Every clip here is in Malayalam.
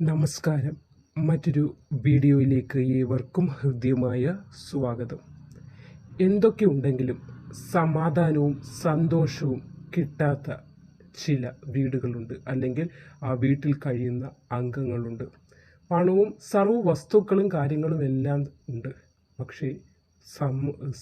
നമസ്കാരം. മറ്റൊരു വീഡിയോയിലേക്ക് ഏവർക്കും ഹൃദ്യമായ സ്വാഗതം. എന്തൊക്കെ ഉണ്ടെങ്കിലും സമാധാനവും സന്തോഷവും കിട്ടാത്ത ചില വീടുകളുണ്ട്. അല്ലെങ്കിൽ ആ വീട്ടിൽ കഴിയുന്ന അംഗങ്ങളുണ്ട്. പണവും സർവ വസ്തുക്കളും കാര്യങ്ങളും എല്ലാം ഉണ്ട്. പക്ഷേ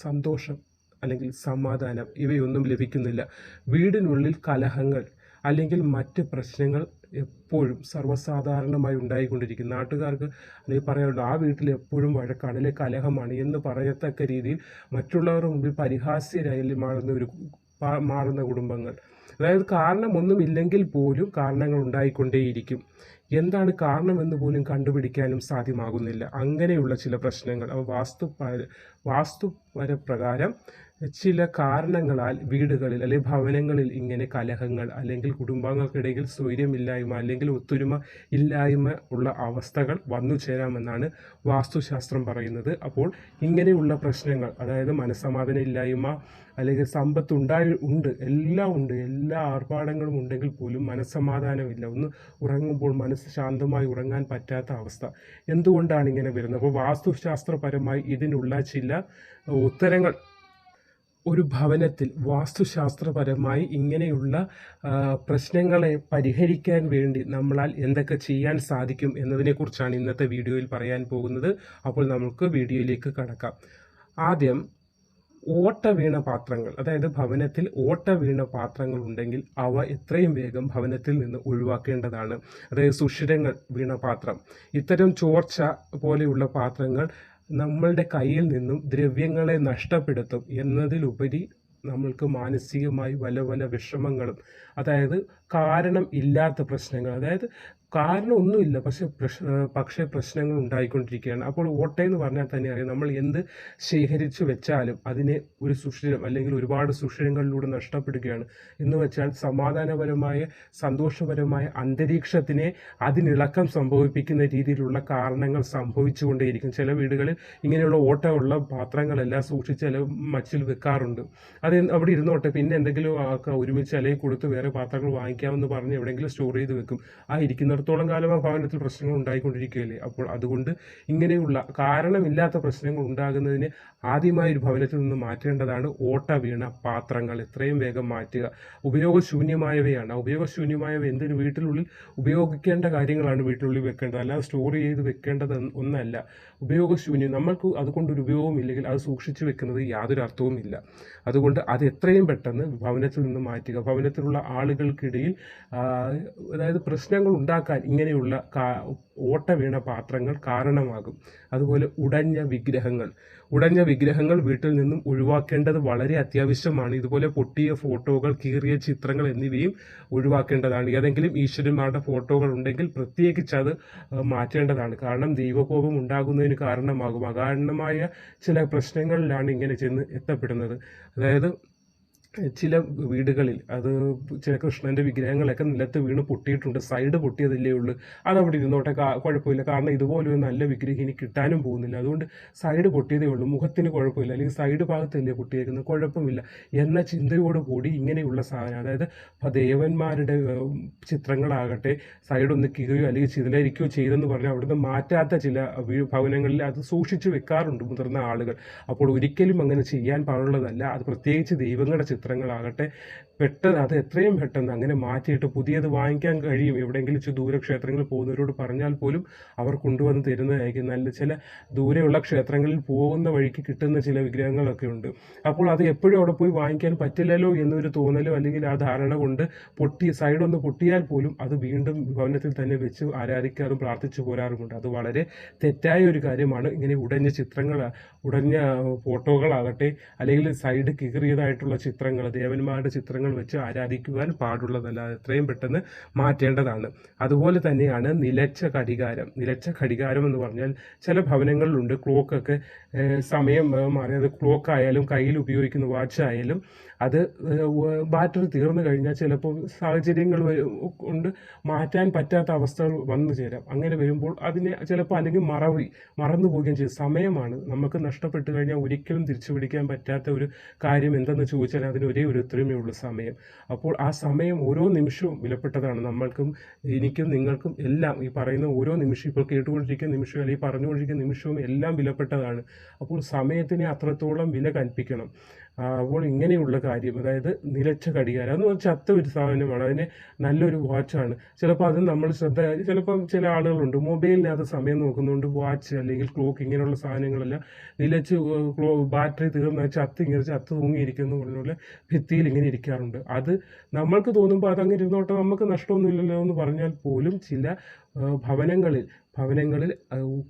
സന്തോഷം അല്ലെങ്കിൽ സമാധാനം ഇവയൊന്നും ലഭിക്കുന്നില്ല. വീടിനുള്ളിൽ കലഹങ്ങൾ അല്ലെങ്കിൽ മറ്റ് പ്രശ്നങ്ങൾ എപ്പോഴും സർവസാധാരണമായി ഉണ്ടായിക്കൊണ്ടിരിക്കും. നാട്ടുകാർക്ക് അല്ലെങ്കിൽ പറയാറുണ്ട് ആ വീട്ടിൽ എപ്പോഴും വഴക്കാണ് അല്ലെങ്കിൽ കലഹമാണ്. എന്ന് പറയത്തക്ക രീതിയിൽ മറ്റുള്ളവരുടെ മുമ്പിൽ പരിഹാസ്യരായി മാറുന്ന ഒരു മാറുന്ന കുടുംബങ്ങൾ. അതായത് കാരണമൊന്നുമില്ലെങ്കിൽ പോലും കാരണങ്ങൾ ഉണ്ടായിക്കൊണ്ടേയിരിക്കും. എന്താണ് കാരണമെന്ന് പോലും കണ്ടുപിടിക്കാനും സാധ്യമാകുന്നില്ല. അങ്ങനെയുള്ള ചില പ്രശ്നങ്ങൾ. അവ വാസ്തു വാസ്തുപരപ്രകാരം ചില കാരണങ്ങളാൽ വീടുകളിൽ അല്ലെങ്കിൽ ഭവനങ്ങളിൽ ഇങ്ങനെ കലഹങ്ങൾ അല്ലെങ്കിൽ കുടുംബാംഗങ്ങൾക്കിടയിൽ സ്വൈര്യമില്ലായ്മ അല്ലെങ്കിൽ ഒത്തൊരുമ ഇല്ലായ്മ ഉള്ള അവസ്ഥകൾ വന്നു ചേരാമെന്നാണ് വാസ്തുശാസ്ത്രം പറയുന്നത്. അപ്പോൾ ഇങ്ങനെയുള്ള പ്രശ്നങ്ങൾ അതായത് മനസ്സമാധാന ഇല്ലായ്മ അല്ലെങ്കിൽ സമ്പത്ത് ഉണ്ടായി ഉണ്ട് എല്ലാം ഉണ്ട് എല്ലാ ആർഭാടങ്ങളും ഉണ്ടെങ്കിൽ പോലും മനസ്സമാധാനമില്ല. ഒന്ന് ഉറങ്ങുമ്പോൾ മനസ്സ് ശാന്തമായി ഉറങ്ങാൻ പറ്റാത്ത അവസ്ഥ. എന്തുകൊണ്ടാണ് ഇങ്ങനെ വരുന്നത്? അപ്പോൾ വാസ്തുശാസ്ത്രപരമായി ഇതിനുള്ള ചില ഉത്തരങ്ങൾ ഒരു ഭവനത്തിൽ വാസ്തുശാസ്ത്രപരമായി ഇങ്ങനെയുള്ള പ്രശ്നങ്ങളെ പരിഹരിക്കാൻ വേണ്ടി നമ്മളാൽ എന്തൊക്കെ ചെയ്യാൻ സാധിക്കും എന്നതിനെക്കുറിച്ചാണ് ഇന്നത്തെ വീഡിയോയിൽ പറയാൻ പോകുന്നത്. അപ്പോൾ നമുക്ക് വീഡിയോയിലേക്ക് കടക്കാം. ആദ്യം ഓട്ട വീണ പാത്രങ്ങൾ അതായത് ഭവനത്തിൽ ഓട്ട വീണ പാത്രങ്ങൾ ഉണ്ടെങ്കിൽ അവ എത്രയും വേഗം ഭവനത്തിൽ നിന്ന് ഒഴിവാക്കേണ്ടതാണ്. അതായത് സുഷിരങ്ങൾ വീണ പാത്രം. ഇത്തരം ചോർച്ച പോലെയുള്ള പാത്രങ്ങൾ നമ്മളുടെ കയ്യിൽ നിന്നും ദ്രവ്യങ്ങളെ നഷ്ടപ്പെടുത്തും എന്നതിലുപരി നമ്മൾക്ക് മാനസികമായി പല പല വിഷമങ്ങളും അതായത് കാരണം ഇല്ലാത്ത പ്രശ്നങ്ങൾ അതായത് കാരണം ഒന്നുമില്ല പക്ഷെ പ്രശ് പക്ഷേ പ്രശ്നങ്ങൾ ഉണ്ടായിക്കൊണ്ടിരിക്കുകയാണ് അപ്പോൾ ഓട്ടയെന്ന് പറഞ്ഞാൽ തന്നെ അറിയാം നമ്മൾ എന്ത് ശേഖരിച്ചു വെച്ചാലും അതിനെ ഒരു സുഷിരം അല്ലെങ്കിൽ ഒരുപാട് സുഷിരങ്ങളിലൂടെ നഷ്ടപ്പെടുകയാണ്. എന്ന് വെച്ചാൽ സമാധാനപരമായ സന്തോഷപരമായ അന്തരീക്ഷത്തിനെ അതിനിളക്കം സംഭവിപ്പിക്കുന്ന രീതിയിലുള്ള കാരണങ്ങൾ സംഭവിച്ചുകൊണ്ടേയിരിക്കും. ചില വീടുകളിൽ ഇങ്ങനെയുള്ള ഓട്ടമുള്ള പാത്രങ്ങളെല്ലാം സൂക്ഷിച്ച് ചില മച്ചിൽ വെക്കാറുണ്ട്. അത് അവിടെ ഇരുന്നോട്ടെ പിന്നെ എന്തെങ്കിലും ഒരുമിച്ച് അല്ലെങ്കിൽ കൊടുത്ത് വേറെ പാത്രങ്ങൾ വാങ്ങിക്കാമെന്ന് പറഞ്ഞ് എവിടെയെങ്കിലും സ്റ്റോർ ചെയ്ത് വെക്കും. ആ ഇരിക്കുന്നിടത്തോളം കാലം ആ ഭവനത്തിൽ പ്രശ്നങ്ങൾ ഉണ്ടായിക്കൊണ്ടിരിക്കുകയല്ലേ? അപ്പോൾ അതുകൊണ്ട് ഇങ്ങനെയുള്ള കാരണമില്ലാത്ത പ്രശ്നങ്ങൾ ഉണ്ടാകുന്നതിന് ആദ്യമായി ഒരു ഭവനത്തിൽ നിന്ന് മാറ്റേണ്ടതാണ് ഓട്ട വീണ പാത്രങ്ങൾ. എത്രയും വേഗം മാറ്റുക. ഉപയോഗശൂന്യമായവയാണ്. ആ ഉപയോഗശൂന്യമായവ എന്തിനു വീട്ടിലുള്ളിൽ ഉപയോഗിക്കേണ്ട കാര്യങ്ങളാണ് വീട്ടിലുള്ളിൽ വെക്കേണ്ടത്. അല്ലാതെ സ്റ്റോർ ചെയ്ത് വെക്കേണ്ടത് ഒന്നല്ല. ഉപയോഗശൂന്യം. നമ്മൾക്ക് അതുകൊണ്ടൊരു ഉപയോഗമില്ലെങ്കിൽ അത് സൂക്ഷിച്ചു വെക്കുന്നത് യാതൊരു അർത്ഥവുമില്ല അതുകൊണ്ട് അത് എത്രയും പെട്ടെന്ന് ഭവനത്തിൽ നിന്ന് മാറ്റുക. ഭവനത്തിലുള്ള ആളുകൾക്കിടയിൽ അതായത് പ്രശ്നങ്ങൾ ഉണ്ടാക്കാൻ ഇങ്ങനെയുള്ള ഓട്ട വീണ പാത്രങ്ങൾ കാരണമാകും. അതുപോലെ ഉടഞ്ഞ വിഗ്രഹങ്ങൾ. ഉടഞ്ഞ വിഗ്രഹങ്ങൾ വീട്ടിൽ നിന്നും ഒഴിവാക്കേണ്ടത് വളരെ അത്യാവശ്യമാണ്. ഇതുപോലെ പൊട്ടിയ ഫോട്ടോകൾ കീറിയ ചിത്രങ്ങൾ എന്നിവയും ഒഴിവാക്കേണ്ടതാണ്. ഏതെങ്കിലും ഈശ്വരന്മാരുടെ ഫോട്ടോകൾ ഉണ്ടെങ്കിൽ പ്രത്യേകിച്ച് അത് മാറ്റേണ്ടതാണ്. കാരണം ദൈവകോപം ഉണ്ടാകുന്നതിന് കാരണമാകും. അകാരണമായ ചില പ്രശ്നങ്ങളിലാണ് ഇങ്ങനെ ചെന്ന് എത്തപ്പെടുന്നത്. അതായത് ചില വീടുകളിൽ അത് ചില കൃഷ്ണന്റെ വിഗ്രഹങ്ങളൊക്കെ നിലത്ത് വീണ് പൊട്ടിയിട്ടുണ്ട്. സൈഡ് പൊട്ടിയതല്ലേ ഉള്ളൂ. അതവിടെ ഇരുന്നോട്ടെ. കുഴപ്പമില്ല. കാരണം ഇതുപോലെ ഒരു നല്ല വിഗ്രഹം ഇനി കിട്ടാനും പോകുന്നില്ല. അതുകൊണ്ട് സൈഡ് പൊട്ടിയതേ ഉള്ളൂ. മുഖത്തിന് കുഴപ്പമില്ല. അല്ലെങ്കിൽ സൈഡ് ഭാഗത്തല്ലേ പൊട്ടിയേക്കുന്നത്. കുഴപ്പമില്ല. എന്ന ചിന്തയോട് കൂടി ഇങ്ങനെയുള്ള സാധനം. അതായത് ദേവന്മാരുടെ ചിത്രങ്ങളാകട്ടെ സൈഡ് ഒന്ന് കീറുകയോ അല്ലെങ്കിൽ ചിതലരിക്കുകയോ ചെയ്തെന്ന് പറഞ്ഞാൽ അവിടുന്ന് മാറ്റാത്ത ചില ഭവനങ്ങളിൽ അത് സൂക്ഷിച്ചു വെക്കാറുണ്ട് മുതിർന്ന ആളുകൾ. അപ്പോൾ ഒരിക്കലും അങ്ങനെ ചെയ്യാൻ പാടുള്ളതല്ല. അത് പ്രത്യേകിച്ച് ദൈവങ്ങളുടെ ചിത്രങ്ങളാകട്ടെ പെട്ടെന്ന് അത് എത്രയും പെട്ടെന്ന് അങ്ങനെ മാറ്റിയിട്ട് പുതിയത് വാങ്ങിക്കാൻ കഴിയും. എവിടെയെങ്കിലും ഇച്ചിരി ദൂരക്ഷേത്രങ്ങളിൽ പോകുന്നവരോട് പറഞ്ഞാൽ പോലും അവർ കൊണ്ടുവന്ന് തരുന്നതായിരിക്കും. നല്ല ചില ദൂരെയുള്ള ക്ഷേത്രങ്ങളിൽ പോകുന്ന വഴിക്ക് കിട്ടുന്ന ചില വിഗ്രഹങ്ങളൊക്കെ ഉണ്ട്. അപ്പോൾ അത് എപ്പോഴും അവിടെ പോയി വാങ്ങിക്കാൻ പറ്റില്ലല്ലോ എന്നൊരു തോന്നലോ അല്ലെങ്കിൽ ആ ധാരണ കൊണ്ട് പൊട്ടി സൈഡൊന്ന് പൊട്ടിയാൽ പോലും അത് വീണ്ടും ഭവനത്തിൽ തന്നെ വെച്ച് ആരാധിക്കാറും പ്രാർത്ഥിച്ചു പോരാറുമുണ്ട്. അത് വളരെ തെറ്റായ ഒരു കാര്യമാണ്. ഇങ്ങനെ ഉടഞ്ഞ ചിത്രങ്ങൾ ഉടഞ്ഞ ഫോട്ടോകളാകട്ടെ അല്ലെങ്കിൽ സൈഡ് കീറിയതായിട്ടുള്ള ചിത്രങ്ങൾ ദേവന്മാരുടെ ചിത്രങ്ങൾ വെച്ച് ആരാധിക്കുവാൻ പാടുള്ളതല്ല എത്രയും പെട്ടെന്ന് മാറ്റേണ്ടതാണ്. അതുപോലെ തന്നെയാണ് നിലച്ച ഘടികാരം. നിലച്ച ഘടികാരം എന്ന് പറഞ്ഞാൽ ചില ഭവനങ്ങളിലുണ്ട് ക്ലോക്കൊക്കെ സമയം മാറിയത് ക്ലോക്ക് ആയാലും കയ്യിൽ ഉപയോഗിക്കുന്ന വാച്ച് ആയാലും അത് ബാറ്ററി തീർന്നു കഴിഞ്ഞാൽ ചിലപ്പോൾ സാഹചര്യങ്ങൾ കൊണ്ട് മാറ്റാൻ പറ്റാത്ത അവസ്ഥകൾ വന്നു ചേരാം. അങ്ങനെ വരുമ്പോൾ അതിനെ ചിലപ്പോൾ അല്ലെങ്കിൽ മറവി മറന്നു പോവുകയും ചെയ്യും. സമയമാണ്. നമുക്ക് നഷ്ടപ്പെട്ടു കഴിഞ്ഞാൽ ഒരിക്കലും തിരിച്ചു പിടിക്കാൻ പറ്റാത്ത ഒരു കാര്യം എന്തെന്ന് ചോദിച്ചാൽ അതിന് ഒരേ ഒരു ഉത്തരമേ ഉള്ളൂ. സമയം. സമയം. അപ്പോൾ ആ സമയം ഓരോ നിമിഷവും വിലപ്പെട്ടതാണ്. നമ്മൾക്കും എനിക്കും നിങ്ങൾക്കും എല്ലാം ഈ പറയുന്ന ഓരോ നിമിഷം ഇപ്പോൾ കേട്ടുകൊണ്ടിരിക്കുന്ന നിമിഷവും അല്ലെങ്കിൽ പറഞ്ഞുകൊണ്ടിരിക്കുന്ന നിമിഷവും എല്ലാം വിലപ്പെട്ടതാണ്. അപ്പോൾ സമയത്തിനെ അത്രത്തോളം വില കൽപ്പിക്കണം. അപ്പോൾ ഇങ്ങനെയുള്ള കാര്യം അതായത് നിലച്ച ഘടികാരം. എന്ന് പറഞ്ഞാൽ ചത്ത ഒരു സാധനമാണ്. അതിന് നല്ലൊരു വാച്ചാണ്. ചിലപ്പോൾ അത് നമ്മൾ ശ്രദ്ധ ചിലപ്പം ചില ആളുകളുണ്ട്. മൊബൈലിനകത്ത് സമയം നോക്കുന്നുണ്ട് വാച്ച് അല്ലെങ്കിൽ ക്ലോക്ക് ഇങ്ങനെയുള്ള സാധനങ്ങളെല്ലാം നിലച്ച് ബാറ്ററി തീർന്ന ചത്ത് ഇങ്ങനെ ചത്ത് തൂങ്ങിയിരിക്കുന്നു പറഞ്ഞ ഭിത്തിയിൽ ഇങ്ങനെ ഇരിക്കാറുണ്ട്. അത് നമ്മൾക്ക് തോന്നുമ്പോൾ അതങ്ങ് ഇരുന്നോട്ടെ നമുക്ക് നഷ്ടമൊന്നുമില്ലല്ലോ എന്ന് പറഞ്ഞാൽ പോലും ചില ഭവനങ്ങളിൽ ഭവനങ്ങളിൽ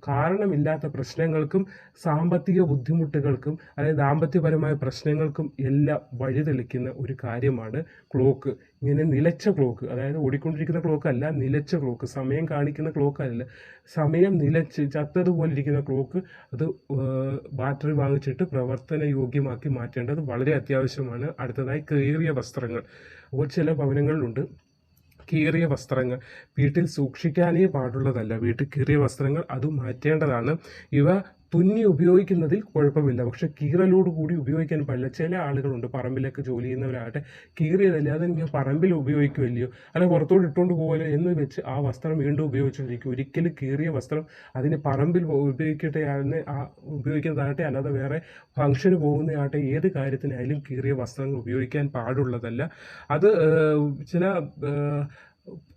കാരണമില്ലാത്ത പ്രശ്നങ്ങൾക്കും സാമ്പത്തിക ബുദ്ധിമുട്ടുകൾക്കും അതായത് ദാമ്പത്യപരമായ പ്രശ്നങ്ങൾക്കും എല്ലാം വഴിതെളിക്കുന്ന ഒരു കാര്യമാണ് ക്ലോക്ക്. ഇങ്ങനെ നിലച്ച ക്ലോക്ക് അതായത് ഓടിക്കൊണ്ടിരിക്കുന്ന ക്ലോക്ക് അല്ല നിലച്ച ക്ലോക്ക് സമയം കാണിക്കുന്ന ക്ലോക്ക് അല്ല. സമയം നിലച്ച് ചത്തതുപോലെ ഇരിക്കുന്ന ക്ലോക്ക് അത് ബാറ്ററി വാങ്ങിച്ചിട്ട് പ്രവർത്തന യോഗ്യമാക്കി മാറ്റേണ്ടത് വളരെ അത്യാവശ്യമാണ്. അടുത്തതായി കീറിയ വസ്ത്രങ്ങൾ. അപ്പോൾ ചില ഭവനങ്ങളിലുണ്ട് കീറിയ വസ്ത്രങ്ങൾ. വീട്ടിൽ സൂക്ഷിക്കാനേ പാടുള്ളതല്ല. വീട്ടിൽ കീറിയ വസ്ത്രങ്ങൾ അത് മാറ്റേണ്ടതാണ്. ഇവ തുന്നി ഉപയോഗിക്കുന്നതിൽ കുഴപ്പമില്ല. പക്ഷെ കീറലോട് കൂടി ഉപയോഗിക്കാൻ പാടില്ല ചില ആളുകളുണ്ട് പറമ്പിലൊക്കെ ജോലി ചെയ്യുന്നവരാകട്ടെ കീറിയതല്ലേ അത് പറമ്പിൽ ഉപയോഗിക്കുമല്ലയോ അല്ല പുറത്തോട്ട് ഇട്ടുകൊണ്ട് പോകുമല്ലോ എന്ന് വെച്ച് ആ വസ്ത്രം വീണ്ടും ഉപയോഗിച്ചുകൊണ്ടിരിക്കും. ഒരിക്കലും കീറിയ വസ്ത്രം അതിന് പറമ്പിൽ ഉപയോഗിക്കട്ടെ ആണെന്ന് ആ ഉപയോഗിക്കുന്നതാകട്ടെ അല്ലാതെ വേറെ ഫംഗ്ഷന് പോകുന്നതാകട്ടെ ഏത് കാര്യത്തിനായാലും കീറിയ വസ്ത്രങ്ങൾ ഉപയോഗിക്കാൻ പാടുള്ളതല്ല. അത് ചില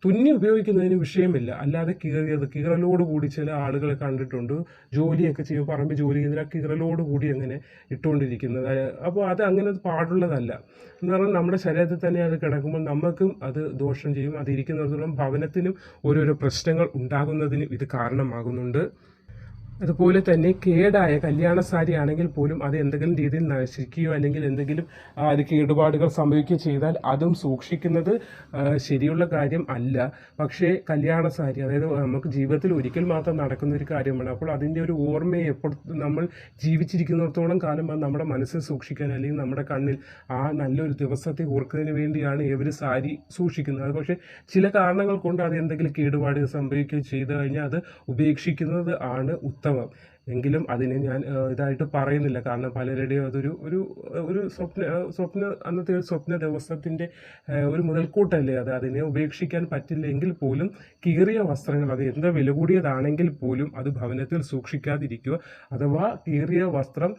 തുന്നി ഉപയോഗിക്കുന്നതിന് വിഷയമില്ല. അല്ലാതെ കീറിയത് കീറലോട് കൂടി ചില ആളുകളെ കണ്ടിട്ടുണ്ട്. ജോലിയൊക്കെ ചെയ്യും പറമ്പ് ജോലി ചെയ്യുന്നതിൽ ആ കീറലോട് കൂടി അങ്ങനെ ഇട്ടുകൊണ്ടിരിക്കുന്നത്. അപ്പോൾ അത് അങ്ങനെ പാടുള്ളതല്ല. എന്ന് പറഞ്ഞാൽ നമ്മുടെ ശരീരത്തിൽ തന്നെ അത് കിടക്കുമ്പോൾ നമുക്കും അത് ദോഷം ചെയ്യും. അത് ഇരിക്കുന്നിടത്തോളം ഭവനത്തിനും ഓരോരോ പ്രശ്നങ്ങൾ ഉണ്ടാകുന്നതിനും ഇത് കാരണമാകുന്നുണ്ട്. അതുപോലെ തന്നെ കേടായ കല്യാണ സാരി ആണെങ്കിൽ പോലും അത് എന്തെങ്കിലും രീതിയിൽ നശിക്കുകയോ അല്ലെങ്കിൽ എന്തെങ്കിലും അത് കേടുപാടുകൾ സംഭവിക്കുകയോ ചെയ്താൽ അതും സൂക്ഷിക്കുന്നത് ശരിയുള്ള കാര്യം അല്ല. പക്ഷേ കല്യാണ സാരി അതായത് നമുക്ക് ജീവിതത്തിൽ ഒരിക്കൽ മാത്രം നടക്കുന്ന ഒരു കാര്യമാണ്. അപ്പോൾ അതിന്റെ ഒരു ഓർമ്മയെ എപ്പോഴും നമ്മൾ ജീവിച്ചിരിക്കുന്നിടത്തോളം കാലം അത് നമ്മുടെ മനസ്സിൽ സൂക്ഷിക്കാൻ അല്ലെങ്കിൽ നമ്മുടെ കണ്ണിൽ ആ നല്ലൊരു ദിവസത്തെ ഓർക്കുന്നതിന് വേണ്ടിയാണ് ഇവർ സാരി സൂക്ഷിക്കുന്നത്. അത് പക്ഷേ ചില കാരണങ്ങൾ കൊണ്ട് അത് എന്തെങ്കിലും കേടുപാടുകൾ സംഭവിക്കുകയോ ചെയ്തു കഴിഞ്ഞാൽ അത് ഉപേക്ഷിക്കുന്നത് ആണ് Tamam. എങ്കിലും അതിനെ ഞാൻ ഇതായിട്ട് പറയുന്നില്ല. കാരണം പലരുടെയും അതൊരു ഒരു ഒരു സ്വപ്ന സ്വപ്ന അന്നത്തെ ഒരു സ്വപ്ന ദിവസത്തിന്റെ ഒരു മുതൽക്കൂട്ടല്ലേ അത്. അതിനെ ഉപേക്ഷിക്കാൻ പറ്റില്ല എങ്കിൽ പോലും കീറിയ വസ്ത്രങ്ങൾ അത് എന്താ വില കൂടിയതാണെങ്കിൽ പോലും അത് ഭവനത്തിൽ സൂക്ഷിക്കാതിരിക്കുക. അഥവാ കീറിയ വസ്ത്രം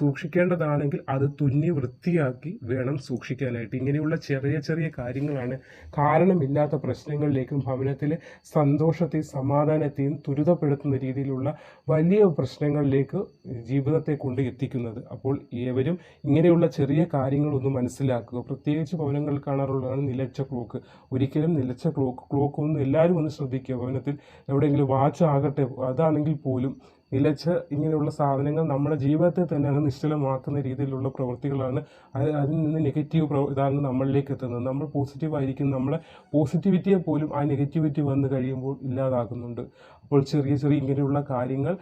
സൂക്ഷിക്കേണ്ടതാണെങ്കിൽ അത് തുന്നി വൃത്തിയാക്കി വേണം സൂക്ഷിക്കാനായിട്ട്. ഇങ്ങനെയുള്ള ചെറിയ ചെറിയ കാര്യങ്ങളാണ് കാരണമില്ലാത്ത പ്രശ്നങ്ങളിലേക്കും ഭവനത്തിലെ സന്തോഷത്തെയും സമാധാനത്തെയും ത്വരിതപ്പെടുത്തുന്ന രീതിയിലുള്ള വലിയ പ്രശ്നങ്ങളിലേക്ക് ജീവിതത്തെ കൊണ്ട് എത്തിക്കുന്നത് അപ്പോൾ ഏവരും ഇങ്ങനെയുള്ള ചെറിയ കാര്യങ്ങളൊന്ന് മനസ്സിലാക്കുക. പ്രത്യേകിച്ച് ഭവനങ്ങളിൽ കാണാറുള്ളതാണ് നിലച്ച ക്ലോക്ക്. ഒരിക്കലും നിലച്ച ക്ലോക്ക് ക്ലോക്ക് ഒന്ന് എല്ലാവരും ഒന്ന് ശ്രദ്ധിക്കുക. ഭവനത്തിൽ എവിടെയെങ്കിലും വാച്ച് ആകട്ടെ അതാണെങ്കിൽ പോലും നിലച്ച ഇങ്ങനെയുള്ള സാധനങ്ങൾ നമ്മുടെ ജീവിതത്തെ തന്നെ അത് നിശ്ചലമാക്കുന്ന രീതിയിലുള്ള പ്രവൃത്തികളാണ് അത് അതിൽ നിന്ന് നെഗറ്റീവ് പ്രവ ഇതാണ് നമ്മളിലേക്ക് എത്തുന്നത്. നമ്മൾ പോസിറ്റീവ് ആയിരിക്കും. നമ്മളെ പോസിറ്റിവിറ്റിയെ പോലും ആ നെഗറ്റിവിറ്റി വന്നു കഴിയുമ്പോൾ ഇല്ലാതാകുന്നുണ്ട് അപ്പോൾ ചെറിയ ചെറിയ ഇങ്ങനെയുള്ള കാര്യങ്ങൾ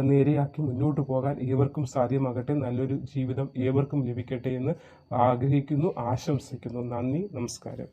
നേരെയാക്കി മുന്നോട്ട് പോകാൻ ഏവർക്കും സാധ്യമാകട്ടെ. നല്ലൊരു ജീവിതം ഏവർക്കും ലഭിക്കട്ടെ എന്ന് ആഗ്രഹിക്കുന്നു ആശംസിക്കുന്നു. നന്ദി നമസ്കാരം.